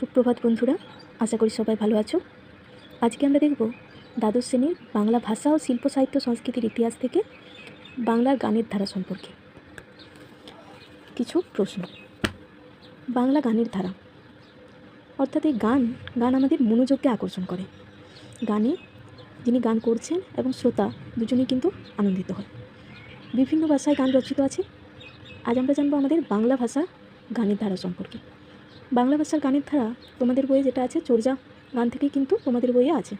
সুপ্রভাত বন্ধুরা, আশা করি সবাই ভালো আছো। আজকে আমরা দেখব দ্বাদশ শ্রেণির বাংলা ভাষা ও শিল্প সাহিত্য সংস্কৃতির ইতিহাস থেকে বাংলার গানের ধারা সম্পর্কে। কিছু প্রশ্ন। বাংলা গানের ধারা। অর্থাৎ এই গান গান আমাদের মনোযোগকে আকর্ষণ করে। গানে যিনি গান করছেন এবং শ্রোতা, দুজনেই কিন্তু আনন্দিত হয়। বিভিন্ন ভাষায় গান রচিত আছে। আজ আমরা জানব আমাদের বাংলা ভাষা গানের ধারা সম্পর্কে। বাংলা ভাষার গানের ধারা তোমাদের বইয়ে যেটা আছে চর্যা গান থেকেই কিন্তু তোমাদের বইয়ে আছে।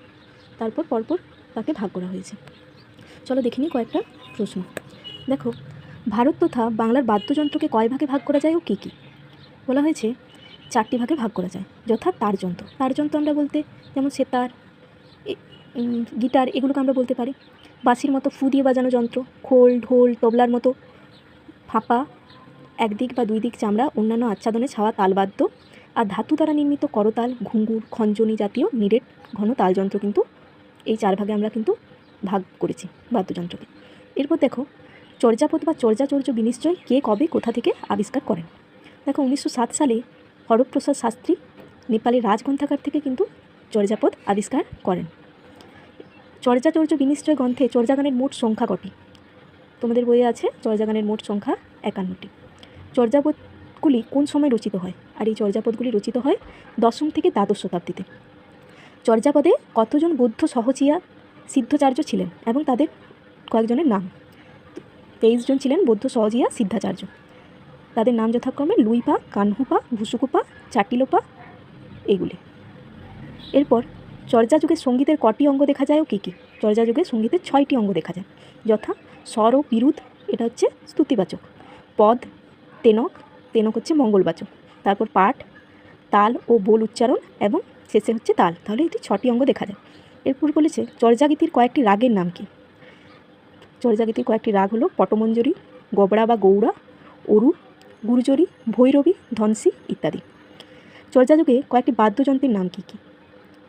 তারপর পরপর তাকে ভাগ করা হয়েছে। চলো দেখে নিই কয়েকটা প্রশ্ন। দেখো, ভারত তথা বাংলার বাদ্যযন্ত্রকে কয় ভাগে ভাগ করা যায় ও কী কী? বলা হয়েছে, চারটি ভাগে ভাগ করা যায়, যথা তারযন্ত্র তারযন্ত্র আমরা বলতে, যেমন সেতার গিটার, এগুলোকে আমরা বলতে পারি। বাঁশির মতো ফু দিয়ে বাজানো যন্ত্র, খোল, ঢোল, তবলার মতো ফাঁপা একদিক বা দুই দিক চামড়া, অন্যান্য আচ্ছাদনে ছাওয়া তালবাদ্য আর ধাতু দ্বারা নির্মিত করতাল, ঘুঙ্গুর, খঞ্জনি জাতীয় নিরেট ঘন তালযন্ত্র কিন্তু এই চার ভাগে আমরা কিন্তু ভাগ করেছি, বাদ্যযন্ত্রকে। এরপর দেখো, চর্যাপদ বা চর্যাচর্য বিনিশ্চয় কে কবে, কোথা থেকে আবিষ্কার করেন? দেখো, উনিশশো সাত সালে হরপ্রসাদ শাস্ত্রী নেপালের রাজগ্রন্থাগার থেকে কিন্তু চর্যাপদ আবিষ্কার করেন। চর্যাচর্য বিনিশ্চয় গ্রন্থে চর্যাগানের মোট সংখ্যা কটি? তোমাদের বইয়ে আছে, চর্যাগানের মোট সংখ্যা একান্নটি। চর্যাপদগুলি কোন সময় রচিত হয়? আর এই চর্যাপদগুলি রচিত হয় দশম থেকে দ্বাদশ শতাব্দীতে। চর্যাপদে কতজন বৌদ্ধ সহচিয়া সিদ্ধাচার্য ছিলেন এবং তাদের কয়েকজনের নাম? তেইশ জন ছিলেন বৌদ্ধ সহজিয়া সিদ্ধাচার্য। তাদের নাম যথাক্রমে লুইপা, কানহুপা, ভুসুকুপা, চাটিলোপা এগুলি। এরপর চর্যা যুগে সঙ্গীতের কটি অঙ্গ দেখা যায় ও কী কী? চর্যা যুগে সঙ্গীতের ছয়টি অঙ্গ দেখা যায়। যথা স্বর ও বিরুদ্ধ এটা হচ্ছে স্তুতিবাচক। পদ তেনক তেনক হচ্ছে মঙ্গলবাচক। তারপর পাঠ, তাল ও বোল উচ্চারণ এবং শেষে হচ্ছে তাল। তাহলে এটি ছটি অঙ্গ দেখা যায়। এরপর বলেছে চর্যাগীতির কয়েকটি রাগের নাম কি? চর্যাগীতির কয়েকটি রাগ হলো পটমঞ্জরি, গবড়া বা গৌড়া, অরু গুরুজরি ভৈরবী, ধনসি ইত্যাদি। চর্যাযুগে কয়েকটি বাদ্যযন্ত্রের নাম কী কী?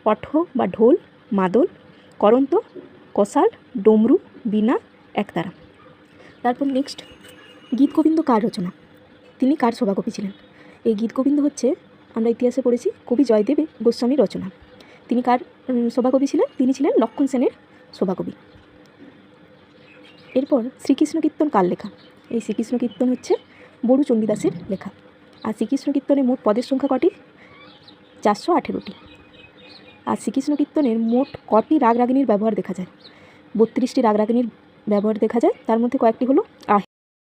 পঠ বা ঢোল, মাদল, করন্ত কষাল ডমরু, বীণা, একতারা। তারপর নেক্সট গীতগোবিন্দ কার রচনা? তিনি কার সভাকবি ছিলেন? এই গীতগোবিন্দ হচ্ছে, আমরা ইতিহাসে পড়েছি, কবি জয়দেব গোস্বামীর রচনা। তিনি কার সভাকবি ছিলেন? তিনি ছিলেন লক্ষণ সেনের সভাকবি। এরপর শ্রীকৃষ্ণ কীর্তন কার লেখা? এই শ্রীকৃষ্ণ কীর্তন হচ্ছে বড়ু চণ্ডীদাসের লেখা। আর শ্রীকৃষ্ণ কীর্তনের মোট পদের সংখ্যা কটি? চারশো আঠেরোটি। আর শ্রীকৃষ্ণ কীর্তনের মোট কটি রাগ রাগিনীর ব্যবহার দেখা যায়? বত্রিশটি রাগ রাগিনীর ব্যবহার দেখা যায়। তার মধ্যে কয়েকটি হলো আহ।